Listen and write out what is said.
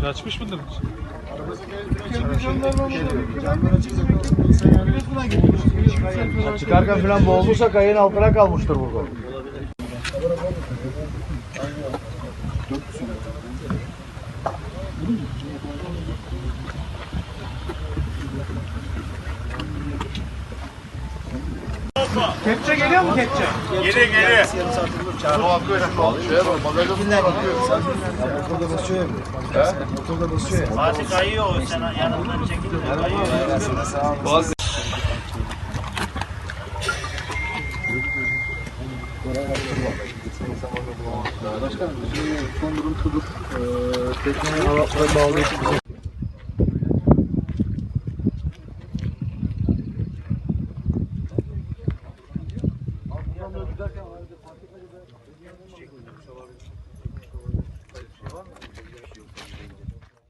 Kaçmış mıdır? Çıkarken falan boğulursa kayın altına kalmıştır burada. Kepçe geliyor mu kepçe? Geri geri. Motorda basıyor ya. Motorda basıyor ya. Fatih kayıyor sen yanından çekince kayıyor. Başkanım, bizim son durum şudur. Ee, teknenin halatları bağlı. Giderken vardı fark etmedi de.